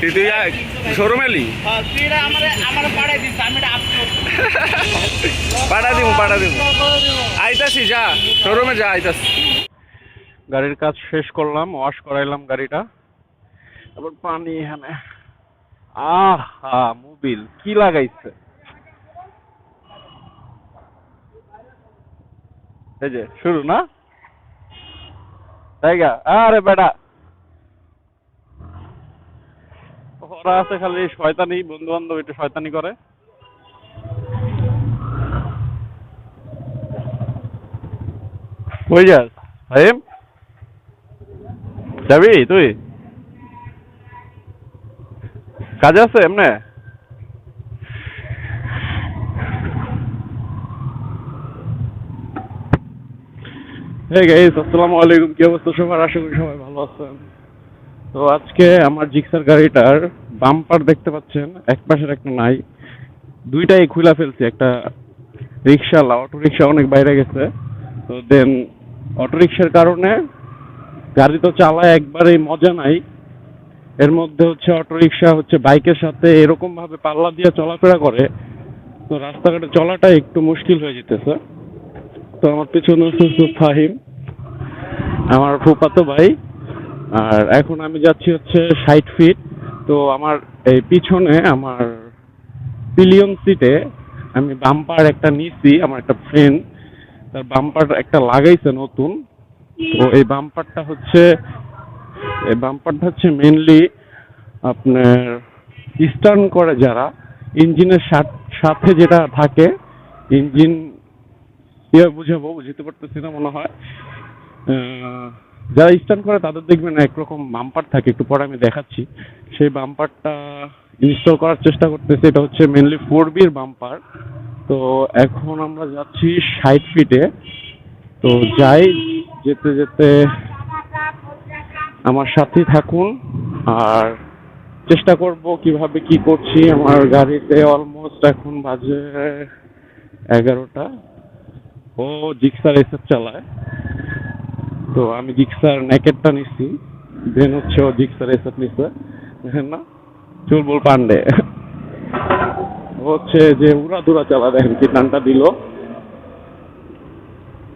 তুই তুই শোরুম এলি? হ্যাঁ, তুই পাঠা দিব পাঠা দিব আইতাছি যা শোরুমে যা আইতাছি। গাড়ির কাজ শেষ করলাম ওয়াশ করাইলাম গাড়িটা। তারপর পানি এখানে। আহা মোবিল কি লাগাইছে? এই যে শুরু না? জায়গা? আরে বেটা ওরা আছে খালি শয়তানি বন্ধু বান্ধব একটু শয়তানি করে। কই যাস? ফাহিম যাবি তুই? কাজে আছে এমনে? হে গাইস আসসালামু আলাইকুম। কি অবস্থা সবার? আশা করি সবাই ভালো আছেন। তো আজকে আমার জিক্সার গাড়িটার বাম্পার দেখতে পাচ্ছেন, এক পাশের একটা নাই। দুইটাই খুলে ফেলছি, একটা রিক্সাওয়ালা অটো রিক্সা অনেক বাইরে গেছে। তো দেন অটো রিক্সার কারণে গাড়ি তো চালায় একবারেই মজা নাই। এর মধ্যে হচ্ছে অটো রিক্সা হচ্ছে বাইকের সাথে এরকম ভাবে পাল্লা দিয়ে চলাফেরা করে। তো রাস্তাঘাটে চলাটা একটু মুশকিল হয়ে যেতেছে। তো আমার পিছনে ফাহিম, আমার ফুপাতো ভাই। আর এখন আমি যাচ্ছি হচ্ছে ষাট ফিট তো আমার এই পিছনে আমার পিলিয়ন সিটে আমি বাম্পার একটা নিছি, আমার একটা ফ্রেন্ড তার বাম্পার একটা লাগাইছে নতুন। তো এই বাম্পারটা হচ্ছে, এই বাম্পারটা হচ্ছে মেনলি আপনার স্টার্ন করে যারা ইঞ্জিনের সাথে যেটা থাকে ইঞ্জিন ইয়ে বুঝাবো? বুঝতে পারতেছি না মনে হয়। যারা স্টার্ন করে তাদের দেখবেন একরকম বাম্পার থাকে, একটু পরে আমি দেখাচ্ছি। সেই বাম্পারটা ইনস্টল করার চেষ্টা করতেছি, এটা হচ্ছে মেনলি ফোর বির বাম্পার। তো এখন আমরা যাচ্ছি ষাট ফিটে তো যাই, যেতে যেতে আমার সাথেই থাকুন। আর চেষ্টা করব কীভাবে কি করছি। আমার গাড়িতে অলমোস্ট এখন বাজে এগারোটা। ও, জিক্সার এসব চালায়। তো আমি জিক্সার নেকেটটা নিচ্ছি। দেন হচ্ছে ও জিক্সার এসব নিচ্ছে। দেখেন না? চুলবুল পান্ডে। হচ্ছে যে উড়া দুরা চালা দেখেন কি টানটা দিল।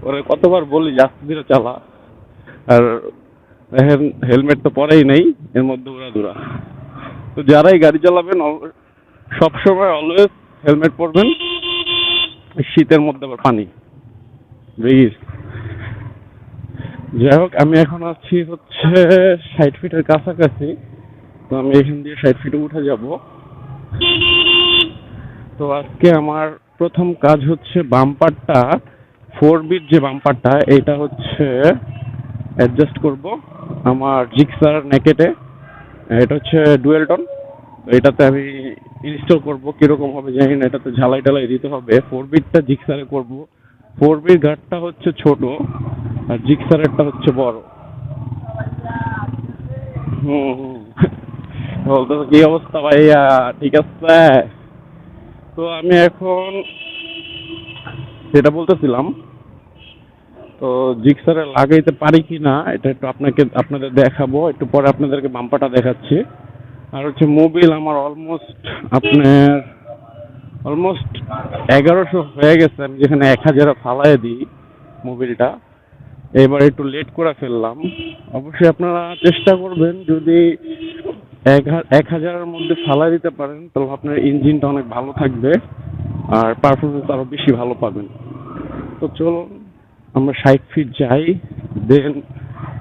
ওরে কতবার বলি আস্তে ধীরে চালা। আর দেখেন, হেলমেট তো পরেই নেই, এর মধ্যে উড়া দুরা তো যারাই গাড়ি চালাবেন সবসময় অলওয়েজ হেলমেট পরবেন। শীতের মধ্যে আবার পানি। ব্রিজ যাই হোক, আমি এখন আছি হচ্ছে ষাট ফিটের কাছাকাছি। তো আমি এখান দিয়ে ষাট ফিটে উঠে যাব। তো আজকে আমার প্রথম কাজ হচ্ছে বাম্পারটা ফোর বিট যে বাম্পারটা, এটা হচ্ছে অ্যাডজাস্ট করব আমার জিক্সার নেকেটে। এটা হচ্ছে ডুয়েলটন এটাতে আমি ইনস্টল করব, কীরকম হবে জানি না, এটাতে ঝালাই টালাই দিতে হবে। ফোর বিটটা জিক্সারে করব। ফোর বিট গার্ডটা হচ্ছে ছোট। আর জিক্সারেরটা হচ্ছে বড়। হুম হুম। বলতো কি অবস্থা ভাইয়া? ঠিক আছে? তো আমি এখন যেটা বলতেছিলাম তো জিক্সারে লাগাইতে পারি কি না এটা একটু আপনাকে আপনাদের দেখাবো। একটু পরে আপনাদেরকে বাম্পাটা দেখাচ্ছি। আর হচ্ছে মোবিল আমার অলমোস্ট আপনার অলমোস্ট এগারোশো হয়ে গেছে। আমি যেখানে এক হাজার ফালাই দিই মোবিলটা। এবার একটু লেট করে ফেললাম। অবশ্যই আপনারা চেষ্টা করবেন যদি এক হাজারের মধ্যে ফালাই দিতে পারেন, তাহলে আপনার ইঞ্জিনটা অনেক ভালো থাকবে আর পারফরমেন্স আরও বেশি ভালো পাবেন। তো চলুন, আমরা ষাট ফিট যাই দেন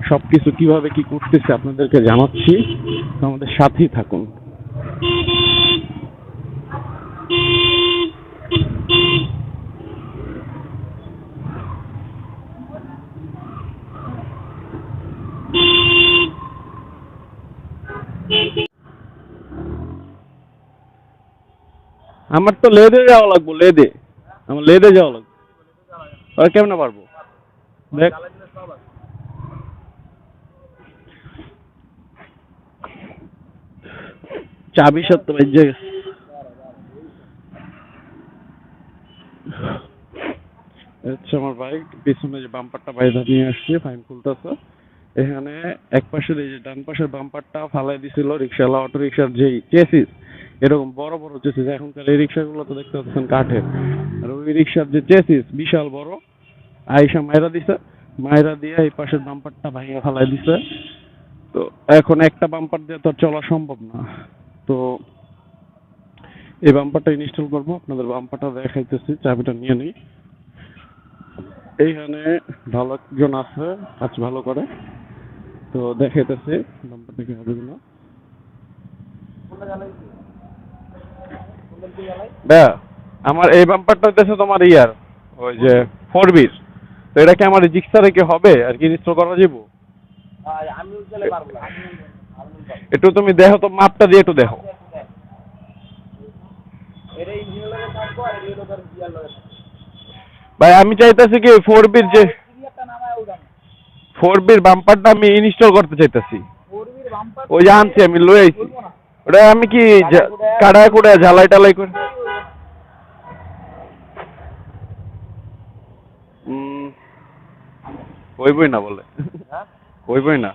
সব কিছু কীভাবে কী করতেছে আপনাদেরকে জানাচ্ছি। আমাদের সাথেই থাকুন। আমার তো লেদে যাওয়া লাগবো, লেদে। আমার লেদে যাওয়া লাগবে। আর কেমনে পারব? দেখ। চাবি সত্য বেজে গেছে হচ্ছে আমার বাইক, পিছনে যে বাম্পারটা বাইরে নিয়ে আসছে ফাইন খুলতেছে। এখানে এক পাশের এই যে ডান পাশের বাম্পারটা ফালাই দিছিল রিক্সাওয়ালা অটো রিক্সার যেই চেসিস এরকম বড় বড় চেসিস এখনকার এই রিক্সাগুলো তো দেখতে পাচ্ছেন কাঠের। আর ওই রিক্সার যে চেসিস বিশাল বড় আইসা মাইরা দিছে, মাইরা দিয়ে এই পাশের বাম্পারটা ভাঙিয়ে ফালাই দিছে। তো এখন একটা বাম্পার দিয়ে তো চলা সম্ভব না। তো এই বাম্পারটা ইনস্টল করব, আপনাদের বাম্পারটা দেখাইতেছি, চাবিটা নিয়ে নিই। এইখানে ভালো একজন আছে, কাজ ভালো করে। তো দেখাইতেছি বাম্পারটা কি হবে কিনা। ভাইয়া আমার এই বাম্পারটা হইতেছে তোমার ইয়ার ওই যে ফোর বির তো এটা কি আমার জিক্সারে কি হবে? আর কি ইনস্টল করা যাব একটু তুমি দেখো তো মাপটা দিয়ে একটু দেখো। ভাই আমি চাইতেছি কি ফোর বির যে ফোর বির বাম্পারটা আমি ইনস্টল করতে চাইতেছি। ওই যে আনছি আমি লই আইছি। ওটা আমি কি কাটা কুড়ে ঝালাই টালাই করে? হইবই না বলে। হইবই না।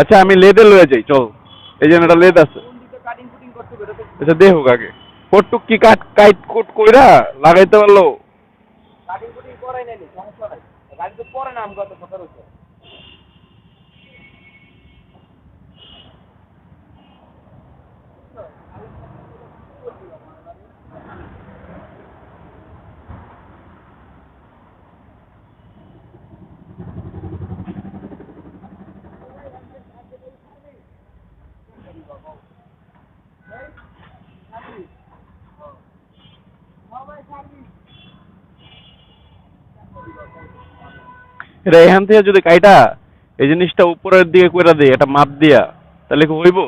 আচ্ছা আমি লেদে লয়ে যাই, চল। এই জন্য একটা লেদ আছে। কাটিং কুটিং আচ্ছা দেখো আগে। ফটুক কি কাট, কাইট কুট কইরা লাগাইতে পারল কাটিং কুটিং করাই নাই সমস্যা নাই গাড়ি তো পরে নাম কত কথা রয়েছে এটা এখান থেকে যদি কাইটা এই জিনিসটা উপরের দিকে কইরা দেই এটা মাপ দিয়া তাহলে কি হইব?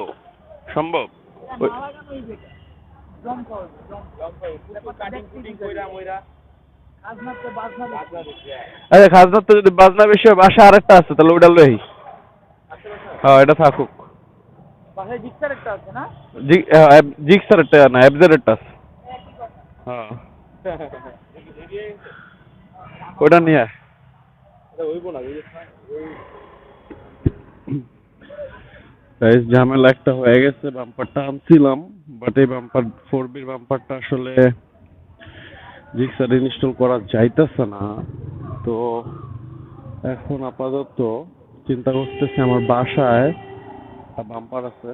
সম্ভব? ওই- কাটিং কুটিং কইরা মইরা। আচ্ছা খাজনার তো যদি বাজনা বেশি হয় বাসা আরেকটা আছে তাহলে ওইটা লই হ্যাঁ এটা থাকুক। বাসায় জিক্সার একটা আছে না? জি জিক্সার একটা না অ্যাবজের একটা আছে। হ্যাঁ। ওটা নিয়ে আয়। গাইস ঝামেলা একটা হয়ে গেছে বাম্পারটা আনছিলাম বাট এই বাম্পার ফোর বির বাম্পারটা আসলে জিক্সার ইনস্টল করা যাইতেছে না। তো এখন আপাতত চিন্তা করতেছি আমার বাসায় বাম্পার আছে।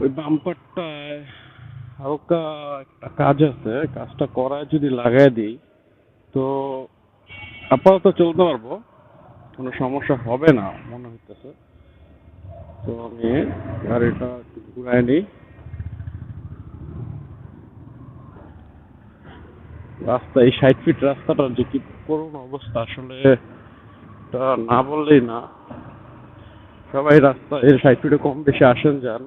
ওই বাম্পারটায় হালকা একটা কাজ আছে, কাজটা করায় যদি লাগাই দিই, তো আপাতত চলতে পারব। কোনো সমস্যা হবে না, মনে হইতেছে। তো আমি গাড়িটা ঘুরাই নিই। রাস্তা, এই ষাট ফিট রাস্তাটার যে কি করুন অবস্থা, আসলে এটা না বললেই না। সবাই রাস্তা এই ষাট ফিটে কম বেশি আসেন, যান।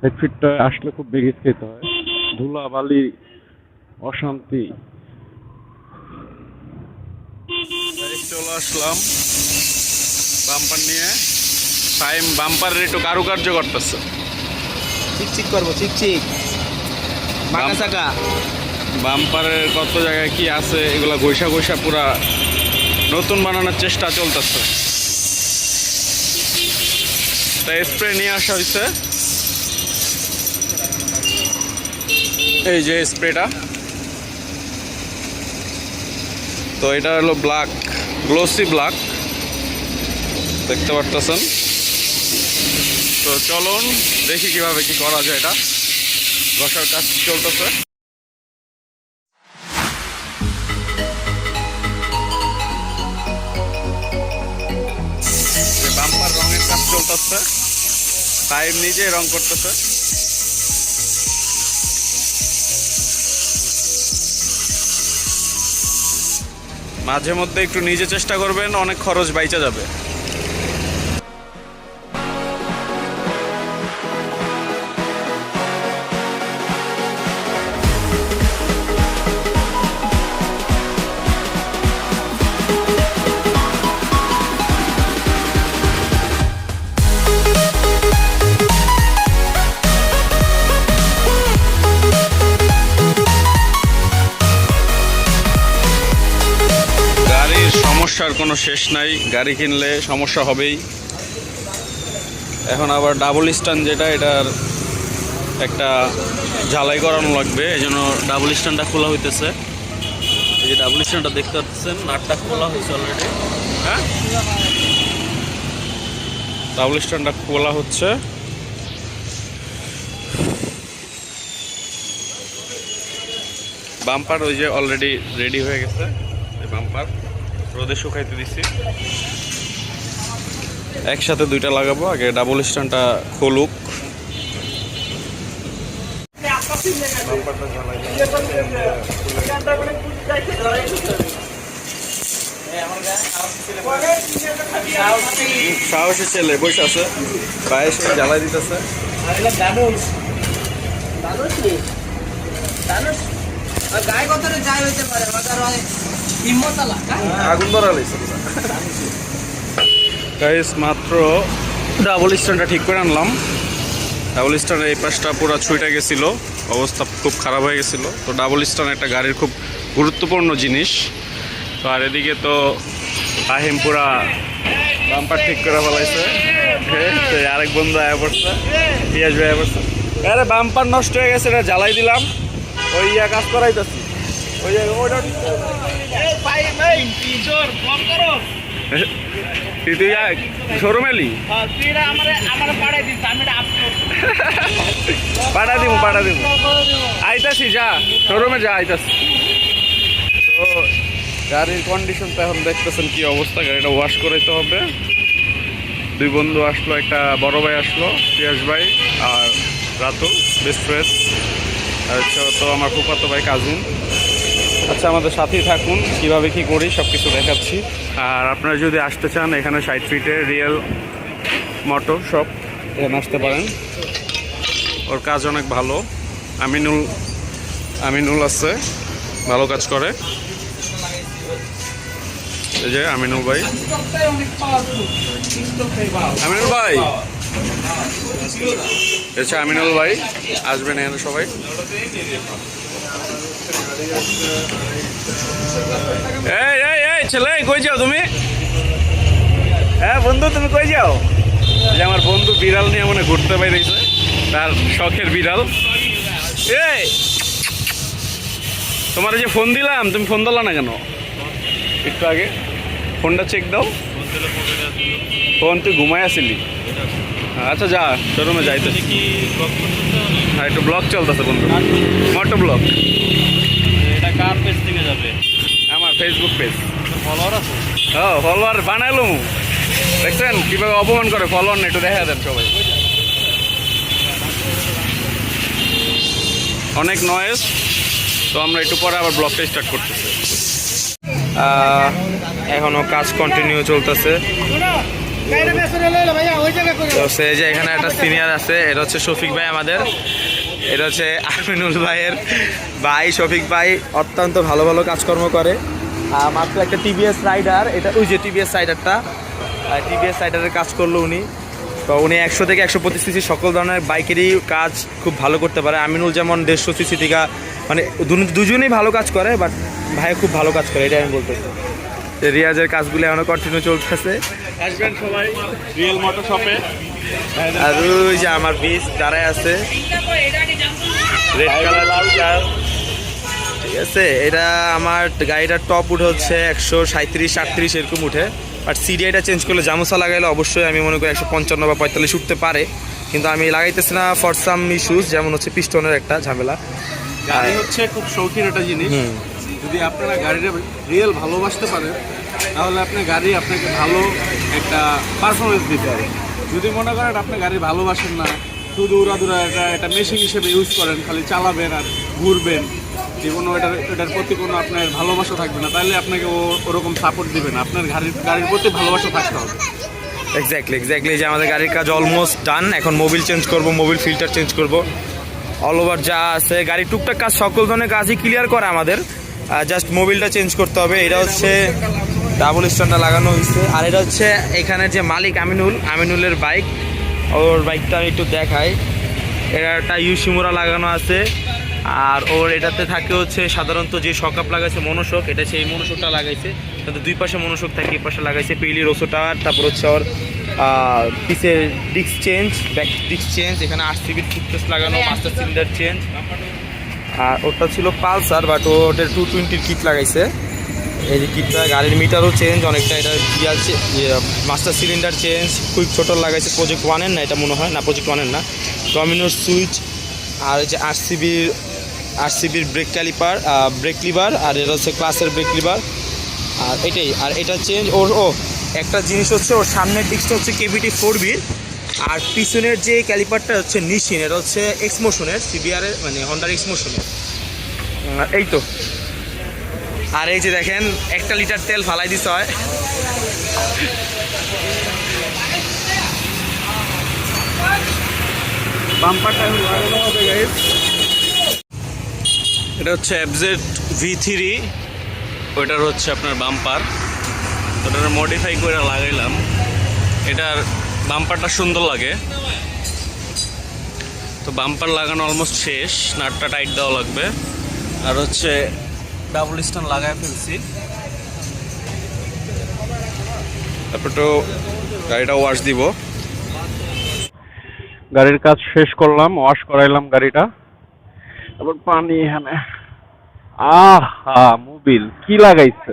ষাট ফিটটা আসলে খুব বেগিস খেতে হয়। ধুলা বালি অশান্তি। চলে আসলাম বাম্পার নিয়ে। টাইম বাম্পারের একটু কারুকার্য করতেছে। চিকচিক করব চিকচিক বাঁকা চাকা। বাম্পারের কত জায়গায় কি আছে এগুলা গৈসা গৈসা পুরা নতুন বানানোর চেষ্টা চলতেছে। তাই স্প্রে নিয়ে আসা হয়েছে এই যে স্প্রেটা। তো এটা হলো ব্ল্যাক গ্লোসি ব্ল্যাক দেখতে পারতেছেন? তো চলুন দেখি কীভাবে কি করা যায় এটা। বসার কাজ চলতেছে। বাম্পার রঙের কাজ চলতেছে। টাইম নিজেই রং করতেছে। মাঝে মধ্যে একটু নিজে চেষ্টা করবেন অনেক খরচ বাইচা যাবে। কোনো শেষ নাই, গাড়ি কিনলে সমস্যা হবেই। এখন আবার ডাবল স্ট্যান্ড যেটা, এটার একটা ঝালাই করানো লাগবে এই জন্য ডাবল স্ট্যান্ডটা খোলা হইতেছে। এই যে ডাবল স্ট্যান্ডটা দেখতে পাচ্ছেন, নাটটা খোলা হয়েছে অলরেডি হ্যাঁ? ডাবল স্ট্যান্ডটা খোলা হচ্ছে। বাম্পার ওই যে অলরেডি রেডি হয়ে গেছে বাম্পার। রোদে শুকাইতে দিছি। একসাথে দুইটা লাগাবো, আগে ডাবল স্ট্যান্ডটা খোলুক। সাহসী ছেলে, বসে আছে। বাইরে সে জ্বালাই দিতেছে। গায়ে যাই হইতে পারে? গাইস মাত্র ডাবল স্ট্যান্ডটা ঠিক করে আনলাম। ডাবল স্ট্যান্ডের এই পাশটা পুরো ছুঁইটা গেছিল। অবস্থা খুব খারাপ হয়ে গেছিল। তো ডাবল স্ট্যান্ড একটা গাড়ির খুব গুরুত্বপূর্ণ জিনিস। তো আর এদিকে তো আহিম পুরা বাম্পার ঠিক করে ফেলাইছে। আরেক বন্ধু আয়া পড়ছে। পিয়াজ ভাই আয়া পড়ছে। আরে বাম্পার নষ্ট হয়ে গেছে, এটা জ্বালাই দিলাম। ওই ইয়া কাজ করাইতেছি। ওই পাঠা দিব দিব আইতাছি, যা যা, আইতাছি। তো গাড়ির কন্ডিশন তো এখন দেখতেছেন কি অবস্থা, গাড়িটা ওয়াশ করাইতে হবে। দুই বন্ধু আসলো, একটা বড় ভাই আসলো, পিয়াস ভাই আর রাতুল বেস্ট ফ্রেন্ড আর তো আমার ফুফাতো ভাই, কাজিন। আচ্ছা আমাদের সাথেই থাকুন, কীভাবে কি করি সব কিছু দেখাচ্ছি। আর আপনারা যদি আসতে চান, এখানে সাইড ফিটে রিয়েল মোটর সব এখানে আসতে পারেন। ওর কাজ অনেক ভালো। আমিনুল আমিনুল আছে, ভালো কাজ করে। এই যে আমিনুল ভাই। আমিনুল ভাই! আচ্ছা আমিনুল ভাই, আসবেন এখানে সবাই। এই এই এই, ছেলে, কই যাও তুমি? হ্যাঁ বন্ধু, তুমি কই যাও? যে আমার বন্ধু বিড়াল নিয়ে মনে ঘুরতে বাইরেছে তার শখের বিড়াল। এই, তোমার যে ফোন দিলাম, তুমি ফোন দিলা না কেন? একটু আগে। ফোনটা চেক দাও। ফোন তুই ঘুমাই আসিলি? আচ্ছা যা শোরুমে যাইতে হ্যাঁ একটু ব্লক চলতেছে বন্ধু। মোটো ব্লক কার পেজ থেকে যাবে? আমার ফেসবুক পেজ ফলোয়ার আছে? ও ফলোয়ার বানাইলো দেখছেন? কীভাবে অপমান করে ফলোয়ার একটু দেখা দেন সবাই। অনেক নয়েজ তো আমরা একটু পরে আবার ব্লগটা স্টার্ট করতেছি। এখনও কাজ কন্টিনিউ চলতেছে। তো সে যে এখানে একটা সিনিয়র আছে এটা হচ্ছে শফিক ভাই আমাদের। এটা হচ্ছে আমিনুল ভাইয়ের ভাই, শফিক ভাই, অত্যন্ত ভালো ভালো কাজকর্ম করে। মাত্র একটা টিভিএস রাইডার এটা ওই যে টিভিএস রাইডারটা টিভিএস রাইডারের কাজ করল উনি। তো উনি একশো থেকে একশো পঁচিশ সিসি সকল ধরনের বাইকেরই কাজ খুব ভালো করতে পারে। আমিনুল যেমন দেড়শো সিসি থেকে মানে দুজনেই ভালো কাজ করে বাট ভাই খুব ভালো কাজ করে, এটাই আমি বলতে রিয়াজের কাজগুলো এখনও কন্টিনিউ চলতেছে। আসবেন সবাই রিয়েল মোটর শপে। আর ওই যে আমার বীজ দাঁড়ায় আছে। রেড কালার ঠিক আছে এটা আমার গাড়িটার টপ উঠে হচ্ছে একশো সাঁত্রিশ আটত্রিশ এরকম উঠে। বাট সিডিআইটা চেঞ্জ করলে জামুসা লাগাইলে অবশ্যই আমি মনে করি একশো পঞ্চান্ন বা পঁয়তাল্লিশ উঠতে পারে। কিন্তু আমি লাগাইতেছি না ফর সাম ইস্যুস যেমন হচ্ছে পিস্টনের একটা ঝামেলা। গাড়ি হচ্ছে খুব শৌখিন একটা জিনিস। যদি আপনারা গাড়িটা রিয়েল ভালোবাসতে পারেন, তাহলে আপনার গাড়ি আপনাকে ভালো একটা পারফরমেন্স দিতে পারে যদি মনে করেন আপনি গাড়ি ভালোবাসেন না, শুধু উড়াদুরা এটা একটা মেশিন হিসেবে ইউজ করেন, খালি চালাবেন আর ঘুরবেন যে কোনো এটার এটার প্রতি কোনো আপনার ভালোবাসা থাকবে না, তাহলে আপনাকে ও ওরকম সাপোর্ট দিবে না। আপনার গাড়ির গাড়ির প্রতি ভালোবাসা থাকতে হবে। এক্স্যাক্টলি এক্স্যাক্টলি যে আমাদের গাড়ির কাজ অলমোস্ট ডান এখন মোবিল চেঞ্জ করব মোবিল ফিল্টার চেঞ্জ করব। অল ওভার যা আছে, গাড়ির টুকটাক কাজ, সকল ধরনের কাজই ক্লিয়ার করে আমাদের। জাস্ট মোবিলটা চেঞ্জ করতে হবে। এটা হচ্ছে ডাবল স্ট্যান্ডটা লাগানো হয়েছে। আর এটা হচ্ছে এখানে যে মালিক আমিনুল, আমিনুলের বাইক ওর বাইকটা আমি একটু দেখাই। এটা একটা ইউসিমোরা লাগানো আছে। আর ওর এটাতে থাকে হচ্ছে সাধারণত যে শকাপ লাগাইছে মনোশক, এটা সেই মনোশকটা লাগাইছে। কিন্তু দুই পাশে মনোশক থাকে, এই পাশে লাগাইছে পেইলি রোসোটা তারপর হচ্ছে ওর পিসের disc change back disc change এখানে আরসিবির টুথপেস্ট লাগানো মাস্টার সিলিন্ডার চেঞ্জ আর ওটা ছিল পালসার বাট ওটার টু টোয়েন্টির কিট লাগাইছে। এই যে কিটটা গাড়ির মিটারও চেঞ্জ অনেকটা এটা ইয়ার মাস্টার সিলিন্ডার চেঞ্জ কুইক ছোটর লাগাইছে প্রজেক্ট ওয়ানের না, এটা মনে হয় না প্রজেক্ট ওয়ানের না। ডমিনোর সুইচ আর যে আরসিবির আরসিবির ব্রেক ক্যালিপার ব্রেক লিভার আর এটা হচ্ছে ক্লাসের ব্রেক লিভার আর এটাই, আর এটা চেঞ্জ ওর, ও, একটা জিনিস হচ্ছে, ওর সামনের ডিস্কটা হচ্ছে কেভিটি ফোর বির আর পিছনের যে ক্যালিপারটা হচ্ছে নিশিন, এটা হচ্ছে এক্সমোশনের সিবিআরের মানে হন্ডার এক্সমোশনের এই তো। আর এই যে দেখেন, একটা লিটার তেল ফালাই দিতে হয়। বাম্পারটা এটা হচ্ছে এফজেড ভি থ্রি ওইটার হচ্ছে আপনার বাম্পার। ওটার মডিফাই করে লাগাইলাম। এটার বাম্পারটা সুন্দর লাগে। তো বাম্পার লাগানো অলমোস্ট শেষ নাটটা টাইট দেওয়া লাগবে। আর হচ্ছে ডাবল স্ট্যান্ড লাগায় ফেলছি। তারপর তো গাড়িটা ওয়াশ দিব। গাড়ির কাজ শেষ করলাম ওয়াশ করাইলাম গাড়িটা। তারপর পানি এখানে। আহা মোবিল কি লাগাইছে?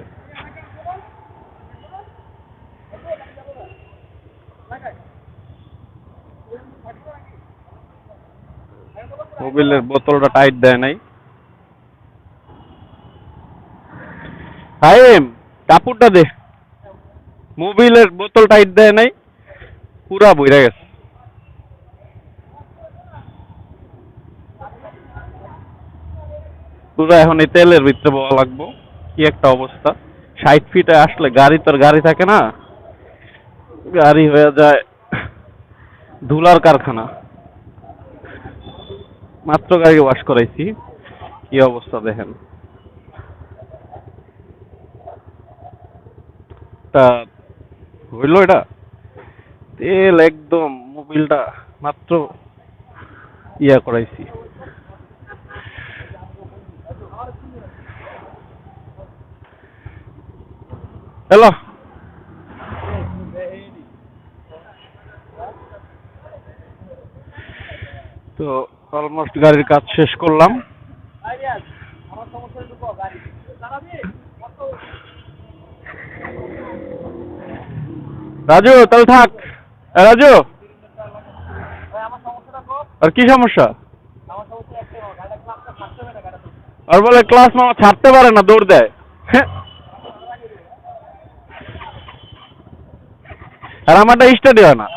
মোবিলের বোতলটা টাইট দেয় নাই। হাইম কাপড়টা দে। মোবিলের বোতল টাইট দেয় নাই, পুরা বইরা গেছে। পুরো এখন এই তেলের ভিতরে বলা লাগবো। কি একটা অবস্থা। ষাট ফিটে আসলে গাড়ি তোর গাড়ি থাকে না। গাড়ি হয়ে যায় ধুলার কারখানা। মাত্র গাড়ি ওয়াশ করাইছি। কি অবস্থা দেখেন। তা, হইল এটা? তেল একদম মোবিলটা মাত্র ইয়া করাইছি। হ্যালো? তো অলমোস্ট গাড়ির কাজ শেষ করলাম। রাজু, তাহলে থাক। রাজু। আর কি সমস্যা? আর বলে ক্লাস মামা ছাড়তে পারে না, দৌড় দেয়। হ্যাঁ। আর আমারটা স্টাডি হয় না।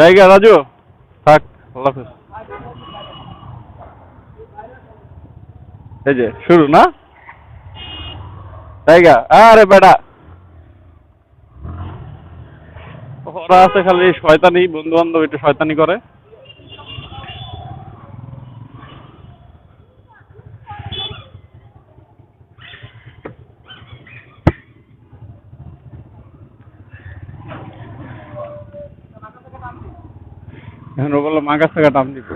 জায়গা রাজু থাক আল্লাহ এই যে, শুরু, না? জায়গা আরে বেটা। ওরা আছে খালি শয়তানি বন্ধু বান্ধব একটু শয়তানি করে। কাছ থেকে টান দিব।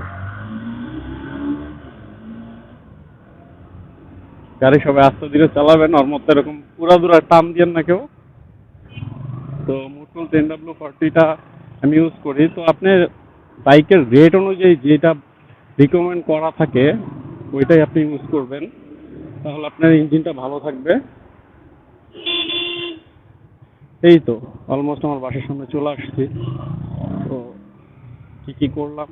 গাড়ি সবাই আস্তে ধীরে চালাবেন ওর মধ্যে এরকম পুরা দূরা টান দিয়েন না কেউ। তো মোটরল টেন ডাব্লিউ ফর্টিটা আমি ইউজ করি। তো আপনি বাইকের রেট অনুযায়ী যেটা রিকমেন্ড করা থাকে, ওইটাই আপনি ইউজ করবেন। তাহলে আপনার ইঞ্জিনটা ভালো থাকবে। এই তো অলমোস্ট আমার বাসার সামনে চলে আসছি। কি কি করলাম?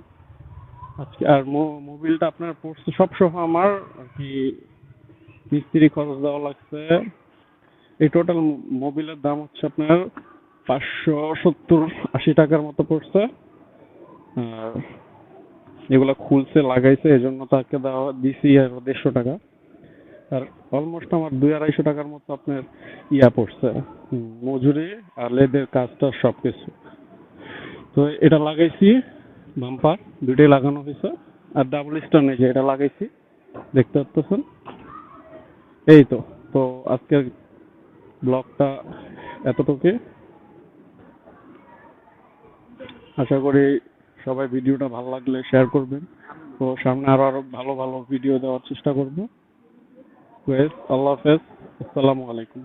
আজকে আর মোবিলটা আপনার পড়ছে সব সহ আমার, আর কি মিস্ত্রি খরচ দেওয়া লাগছে। এই টোটাল মোবিলের দাম হচ্ছে আপনার পাঁচশো সত্তর আশি টাকার মতো পড়ছে। আর এগুলো খুলছে, লাগাইছে, এজন্য তাকে দেওয়া, দিছি আর দেড়শো টাকা। আর অলমোস্ট আমার দুই আড়াইশো টাকার মতো আপনার ইয়া পড়ছে মজুরি আর লেদের কাজটা সব কিছু তো এটা লাগাইছি। বাম্পার, দুইটাই লাগানো হয়েছে। আর ডাবল স্টোন এই যে এটা লাগাইছি, দেখতে পাচ্ছেন এই তো তো আজকের ব্লগটা এতটুকু। আশা করি সবাই ভিডিওটা ভালো লাগলে শেয়ার করবেন। তো সামনে আরও আরও ভালো ভালো ভিডিও দেওয়ার চেষ্টা করব। আল্লাহ হাফেজ। আসসালামু আলাইকুম।